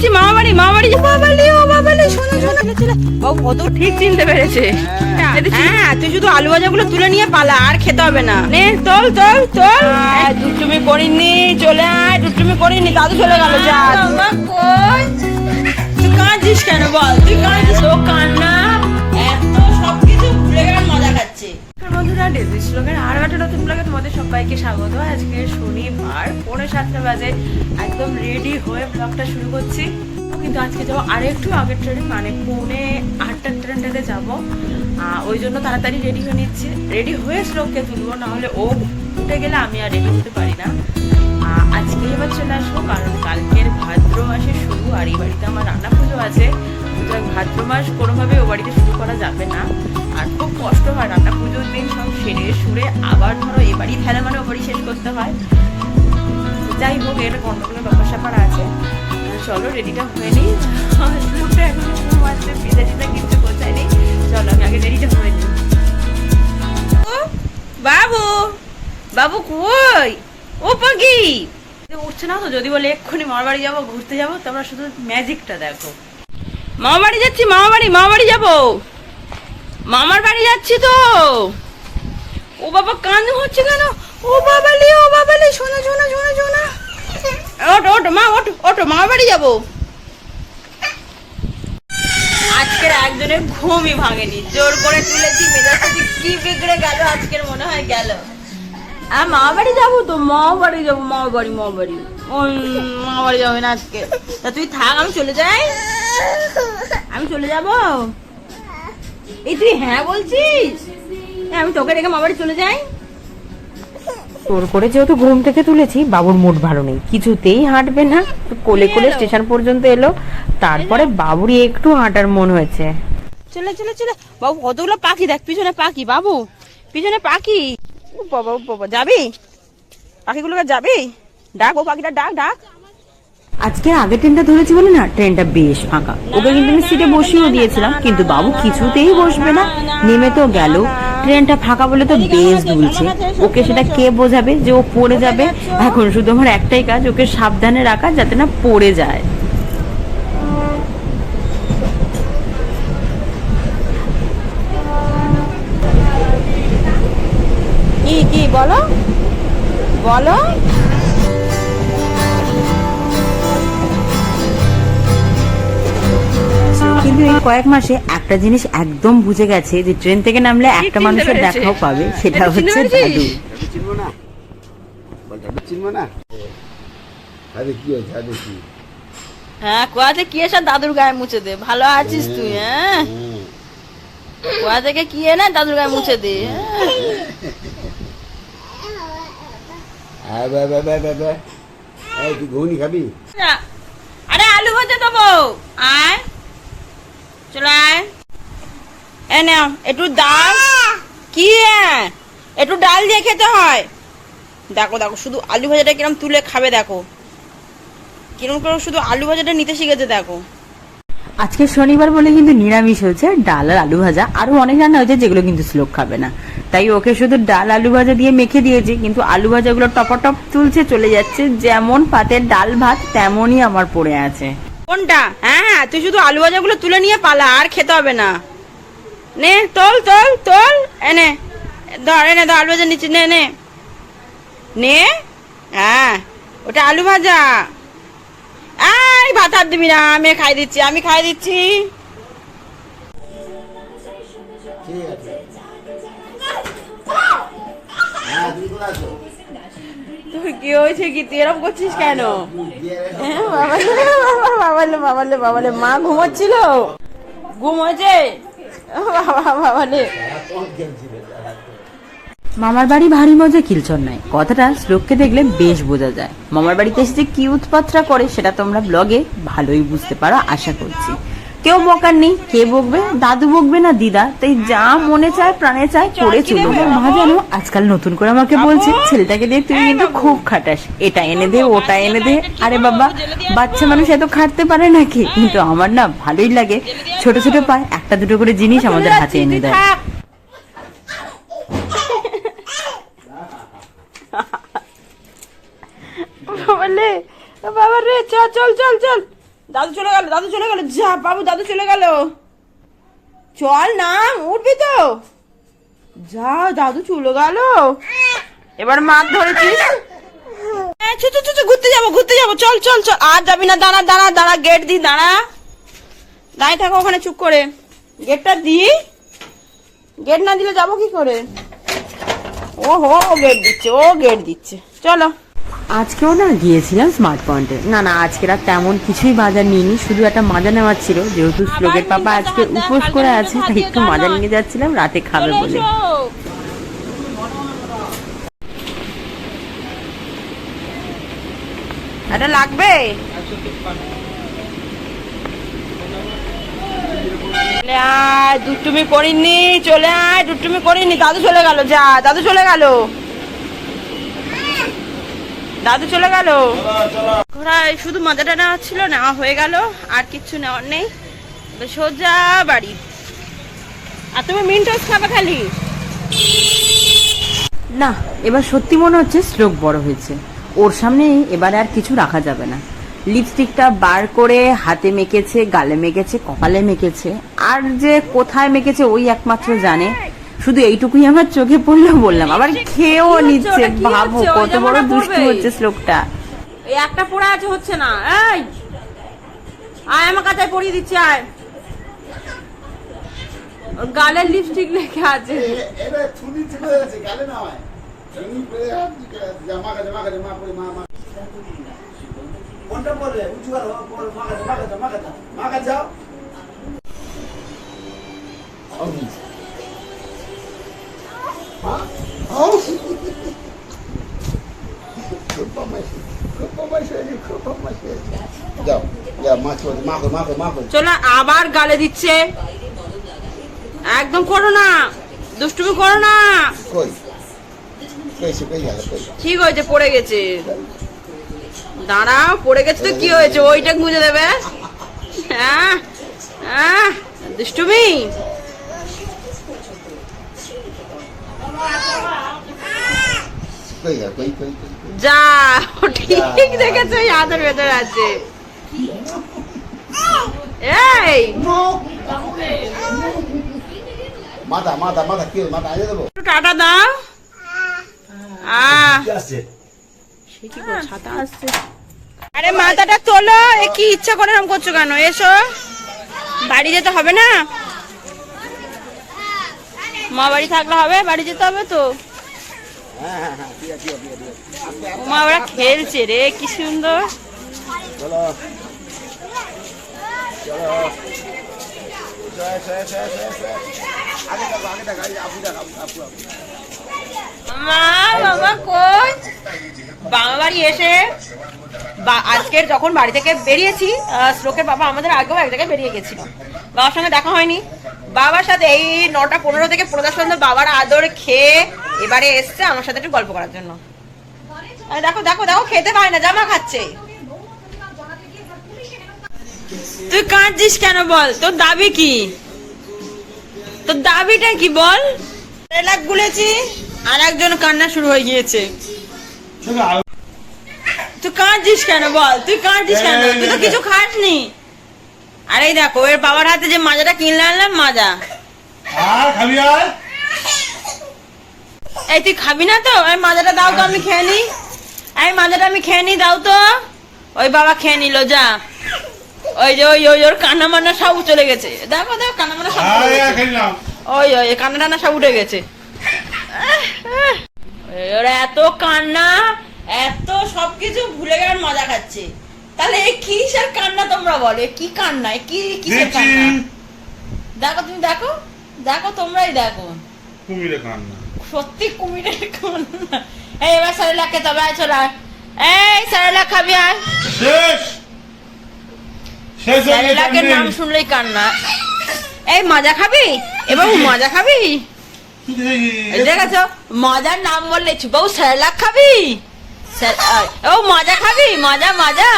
যাচ্ছি মামা বাড়ি মামা বাড়ি বাবালি ও বাবালি শোনো শোনো। ছেলে বাবু কত ঠিক চিনতে পেরেছে। হ্যাঁ তুই শুধু আলু ভাজাগুলো তুলে নিয়ে পালা আর খেতে হবে না। নে চল চল চল দুষ্টুমি করিনি চলে আয় দুষ্টুমি করিনি দাদু চলে গেল যা। তুই কাঁদছিস কেন বল? তুই কাঁদছিস ও কান্না। শ্লোকের আরও একটা নতুন ব্লগে তোমাদের সবাইকে স্বাগত। আজকে শনিবার, পৌনে সাতটা বাজে, একদম রেডি হয়ে ব্লগটা শুরু করছি। কিন্তু আজকে যাব আর একটু আগের ট্রেনে মানে পৌনে আটটার ট্রেনটাতে যাব। ওই জন্য তাড়াতাড়ি রেডি হয়ে নিচ্ছে। রেডি হয়ে শ্লোককে তুলবো, না হলে ও উঠে গেলে আমি আর রেডি হতে পারি না। আজকে এবার চলে আসব, কারণ কালকের ভাদ্র মাসে শুরু, আর এই বাড়িতে আমার রান্না পুজো আছে। সুতরাং ভাদ্র মাস কোনোভাবে ও বাড়িতে শুরু করা যাবে না। আর খুব কষ্ট হয় রান্না পুজোর দিন সব সেরে সুরে আবার ধরো এ বাড়ি ফেলে মানে ও বাড়ি শেষ করতে হয়। যাই হোক, এর গন্ডগোলের ব্যাপার স্যাপার আছে। চলো রেডিটা হয়ে নিই। চলো, আমি আগে রেডিটা নিই। বাবু! বাবু কই? ও পাখি উঠছে না তো, যদি বলে এক্ষুনি মামার বাড়ি যাব, ঘুরতে যাব, তোমরা শুধু ম্যাজিকটা দেখো। মামা বাড়ি যাচ্ছি মামা বাড়ি মামা বাড়ি যাব। মামার বাড়ি যাচ্ছি তো। ও বাবা কান হচ্ছে কেন? ও বাবালি ও বাবালি শোনো শোনো শোনো শোনো। ওটো ওটো মা ওটো ওটো মামার বাড়ি যাব। আজকের একজনের ঘুমই ভাঙেনি। জোর করে তুলেছি, মেজাজটা কি বিগড়ে গেল আজকের মনে হয় গেল। আর মামা বাড়ি যাব তো মামা বাড়ি যাব মামা বাড়ি মামা বাড়ি মামা বাড়ি যাবে না আজকে। তা তুই থাক, আমি চলে যাই। আমি চলে যাব? এই তুই হ্যাঁ বলছিস? আমি তোকে রেখে মামা চলে যাই। তোর করে যেহেতু ঘুম থেকে তুলেছি বাবুর মুড ভালো নেই। কিছুতেই হাঁটবে না। কোলে কোলে স্টেশন পর্যন্ত এলো। তারপরে বাবুরই একটু হাঁটার মন হয়েছে। চলে চলে চলে। বাবু কতগুলো পাখি দেখ পিছনে পাখি বাবু। পিছনে পাখি। ও বাবা ও বাবা যাবি? পাখিগুলোকে যাবি? ডাক ও পাখিটা ডাক ডাক। আজকে আগের ট্রেনটা ধরেছি বলে না, ট্রেনটা বেশ ফাঁকা। ওকে কিন্তু আমি সিটে বসিয়েও দিয়েছিলাম, কিন্তু বাবু কিছুতেই বসবে না। নেমে তো গেল। ট্রেনটা ফাঁকা বলে তো বেশ দুলছে। ওকে সেটা কে বোঝাবে যে ও পড়ে যাবে? এখন শুধু আমার একটাই কাজ, ওকে সাবধানে রাখা যাতে না পড়ে যায়। কি কি, বলো? বলো? কিন্তু এই কয়েক মাসে একটা জিনিস একদম বুঝে গেছে যে ট্রেন থেকে নামলে একটা মানুষের দেখাও পাবে সেটা হচ্ছে? দাদু হ্যাঁ কোয়াতে কি এসে দাদুর গায়ে মুছে দে? ভালো আছিস তুই হ্যাঁ হুম। কোয়া থেকে কি এনে দাদুর গায়ে মুছে দে হ্যাঁ। আরে আলু ভাজা দেবো আয়। চলে আয় এ নাও একটু ডাল? কি একটু ডাল দিয়ে খেতে হয়? দেখো দেখো, শুধু আলু ভাজাটা কিরম তুলে খাবে, দেখো। কিরম করে শুধু আলু ভাজাটা নিতে শিখেছে, দেখো। আজকে শনিবার বলে কিন্তু নিরামিষ হয়েছে, ডাল আর আলু ভাজা। আরও অনেক রান্না হয়েছে যেগুলো কিন্তু শ্লোক খাবে না। তাই ওকে শুধু ডাল, আলু ভাজা দিয়ে মেখে দিয়েছি, কিন্তু আলু ভাজাগুলো টপাটপ তুলছে চলে যাচ্ছে। যেমন পাতের ডাল ভাত, তেমনই আমার পড়ে আছে। কোনটা? হ্যাঁ হ্যাঁ তুই শুধু আলু ভাজাগুলো তুলে নিয়ে পালা, আর খেতে হবে না। নে, তোল তোল তোল এনে ধর এনে ধর, আলু ভাজা নিচে, নে নে। নে? হ্যাঁ ওটা আলু ভাজা। এই, ভাত আর দিবি না, আমি খাই দিচ্ছি, আমি খাই দিচ্ছি। কি হয়েছে কি? তুই এরকম করছিস কেন। হ্যাঁ, বাবালে বাবালে বাবালে মা ঘুমাচ্ছিল। ঘুম হয়েছে বাবা বাবালে। মামার বাড়ি ভারী মজা কিলচন নাই। কথাটা শ্লোককে দেখলে বেশ বোঝা যায়। মামার বাড়িতে এসে যে কি উৎপাতটা করে সেটা তোমরা ব্লগে ভালোই বুঝতে পারো আশা করছি। কেউ বকার নেই কে বকবে? দাদু বকবে না দিদা? তাই যা মনে চায় প্রাণে চায় করে চলো মা জানো আজকাল নতুন করে আমাকে বলছে ছেলেটাকে দিয়ে তুই কিন্তু খুব খাটাস। এটা এনে দে ওটা এনে দে। আরে বাবা বাচ্চা মানুষ এত খাটতে পারে নাকি? কিন্তু আমার না ভালোই লাগে। ছোট ছোট পায় একটা দুটো করে জিনিস আমাদের হাতে এনে দেয় বাবা রে চল চল চল চল। দাদু চলে গেল দাদু চলে গেল। যা বাবু দাদু চলে গেল। চল না উঠবি তো। যা দাদু চলে গেল। এবার মাছ ধরেছিস? চু, চু, চু, ঘুরতে যাব ঘুরতে যাব। চল চল চল। আর যাবি না দাঁড়া দাঁড়া দাঁড়া গেট দি দাঁড়া। দাঁড়িয়ে থাকো ওখানে চুপ করে। গেটটা দি। গেট না দিলে যাব কি করে? ও হো গেট দিচ্ছে ও গেট দিচ্ছে। চলো। আজকেও না গিয়েছিলাম স্মার্ট পয়েন্টে না না আজকে আর তেমন কিছুই বাজার নিইনি শুধু একটা মাজা নেওয়ার ছিল যেহেতু শ্লোকের পাপা আজকে উপোস করে আছে তাই একটু মাজা নিয়ে যাচ্ছিলাম রাতে খাবে বলে। এটা লাগবে? দুষ্টুমি করিনি চলে আয় দুটুমি করিনি দাদু চলে গেল যা দাদু চলে গেল। দাদু চলে গেল? ঘোড়ায় শুধু মজাটা নেওয়া ছিল নেওয়া হয়ে গেল আর কিচ্ছু নেওয়ার নেই। সোজা বাড়ি। আর তুমি মিন্টোস খাবে খালি? না এবার সত্যি মনে হচ্ছে শ্লোক বড় হয়েছে। ওর সামনে এবারে আর কিছু রাখা যাবে না। লিপস্টিকটা বার করে হাতে মেখেছে গালে মেখেছে কপালে মেখেছে। আর যে কোথায় মেখেছে ওই একমাত্র জানে। শুধু এইটুকুই আমার চোখে পড়ল বললাম। আবার খেয়েও নিচ্ছে। ভাবো কত বড় দুষ্টু হচ্ছে শ্লোকটা। এই একটা পড়ে আছে হচ্ছে না। এই! আয় আমার কাছে পরিয়ে দিচ্ছি আয়। গালের লিপস্টিক লেখা আছে। এবার চলো আবার গালে দিচ্ছে। একদম করো না দুষ্টুমি করো না। ঠিক হয়েছে পড়ে গেছে। দাঁড়াও পড়ে গেছে তো কি হয়েছে ওইটা গুঁজে দেবে। হ্যাঁ হ্যাঁ দুষ্টুমি। যা ঠিক দেখেছে ওই হাতের ভেতরে আছে। এই! মাথা মাথা মাথা কি? মাথা আগে দেবো? একটু টাটা দাও। আহ। আরে মাথাটা তোলো এ কি ইচ্ছা করে এরকম করছ কেন? এসো। বাড়ি যেতে হবে না? মা বাড়ি থাকলে হবে? বাড়ি যেতে হবে তো? মা ওরা খেলছে রে কি সুন্দর। চলো। চলো। মা বাবা কই? বাবা বাড়ি এসে আজকের যখন বাড়ি থেকে বেরিয়েছি শ্লোকের বাবা আমাদের আগেও এক জায়গায় বেরিয়ে গেছিল। বাবার সঙ্গে দেখা হয়নি। বাবার সাথে এই নটা পনেরো থেকে পনেরো পর্যন্ত বাবার আদর খেয়ে এবারে এসছে আমার সাথে একটু গল্প করার জন্য। দেখো দেখো দেখো খেতে পায় না জামা খাচ্ছে। তুই কাঁদছিস কেন বল? তোর দাবি কি? তোর দাবিটা কি বল? লাখ গুলেছি আর একজন কান্না শুরু হয়ে গিয়েছে। তুই কাঁদছিস কেন বল? তুই কাঁদছিস কেন? তুই তো কিছু খাসনি। আরে দেখো এর বাবার হাতে যে মাজাটা কিনলে আনলাম মাজা। আর খাবি আর? এই তুই খাবি না তো? এই মাজাটা দাও তো আমি খেয়ে নি। এই মাজাটা আমি খেয়ে নি দাও তো। ওই বাবা খেয়ে নিল যা। ওই যে ওই ওই ওর কান্না মান্না সব চলে গেছে। দেখো দেখো কান্না মান্না সব চলে গেছে। ওই ওই কান্না টান্না সব উঠে গেছে। ওরা এত কান্না এত সবকিছু ভুলে গেলে মজা খাচ্ছে। তাহলে এ কিসের কান্না তোমরা বলো? কি কান্না? কি কিসের কান্না? দেখো তুমি দেখো। দেখো তোমরাই দেখো। কুমিরে কান্না। সত্যি কুমিরের কান্না এই এবার সারেলাকে তবে আয় চলে এই সারেলা খাবি আয়। শেষ। নাম শুনলেই কান্না। এই মজা খাবি? এবার মজা খাবি? দেখেছ? মজার নাম বললে স্যালাক খাবি? ও মজা খাবি? মজা মজা।